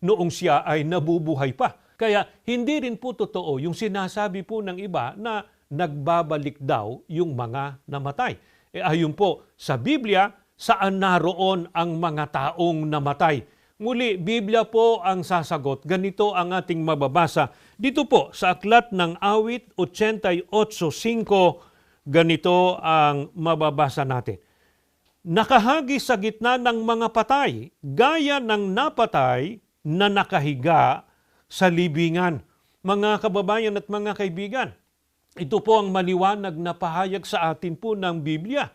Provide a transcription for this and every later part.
noong siya ay nabubuhay pa. Kaya hindi rin po totoo yung sinasabi po ng iba na nagbabalik daw yung mga namatay. E ayon po sa Biblia, saan naroon ang mga taong namatay? Muli, Biblia po ang sasagot. Ganito ang ating mababasa. Dito po sa aklat ng awit 88.5, ganito ang mababasa natin. Nakahagi sa gitna ng mga patay, gaya ng napatay na nakahiga sa libingan. Mga kababayan at mga kaibigan, ito po ang maliwanag na pahayag sa atin po ng Biblia.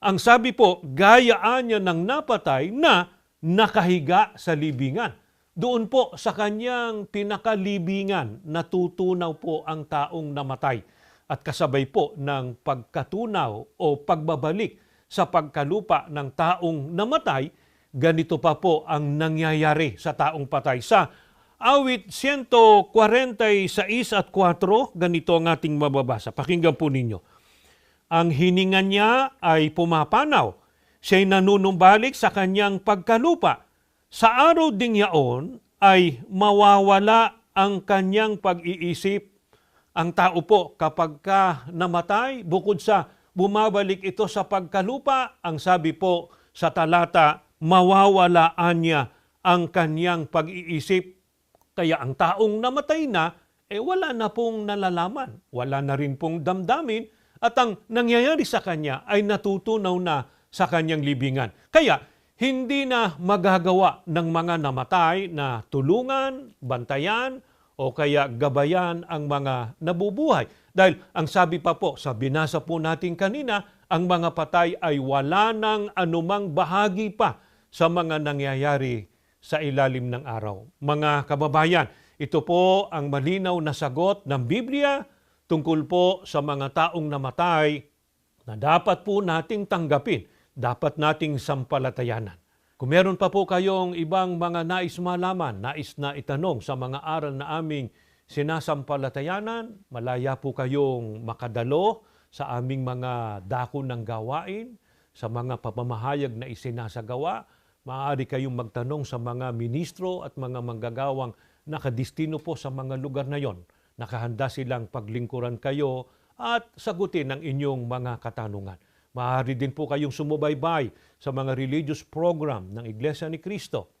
Ang sabi po, gayaan niya ng napatay na nakahiga sa libingan. Doon po sa kanyang pinakalibingan, natutunaw po ang taong namatay. At kasabay po ng pagkatunaw o pagbabalik sa pagkalupa ng taong namatay, ganito pa po ang nangyayari sa taong patay. Sa awit 146 at 4, ganito ang ating mababasa. Pakinggan po ninyo. Ang hininga niya ay pumapanaw. Siya'y nanunumbalik sa kanyang pagkalupa. Sa araw ding yaon ay mawawala ang kanyang pag-iisip. Ang tao po kapag ka namatay, bukod sa bumabalik ito sa pagkalupa, ang sabi po sa talata, mawawalaan niya ang kanyang pag-iisip. Kaya ang taong namatay na, eh wala na pong nalalaman, wala na rin pong damdamin, at ang nangyayari sa kanya ay natutunaw na sa kanyang libingan. Kaya hindi na magagawa ng mga namatay na tulungan, bantayan, o kaya gabayan ang mga nabubuhay. Dahil ang sabi pa po sa binasa po natin kanina, ang mga patay ay wala ng anumang bahagi pa sa mga nangyayari sa ilalim ng araw. Mga kababayan, ito po ang malinaw na sagot ng Biblia tungkol po sa mga taong namatay na dapat po nating tanggapin, dapat nating sampalatayanan. Kung meron pa po kayong ibang mga nais malaman, nais na itanong sa mga aral na aming sinasampalatayanan, malaya po kayong makadalo sa aming mga dako ng gawain, sa mga pamamahayag na isinasagawa. Maaari kayong magtanong sa mga ministro at mga manggagawang nakadistino po sa mga lugar na yon. Nakahanda silang paglingkuran kayo at sagutin ang inyong mga katanungan. Maaari din po kayong sumubaybay sa mga religious program ng Iglesia ni Cristo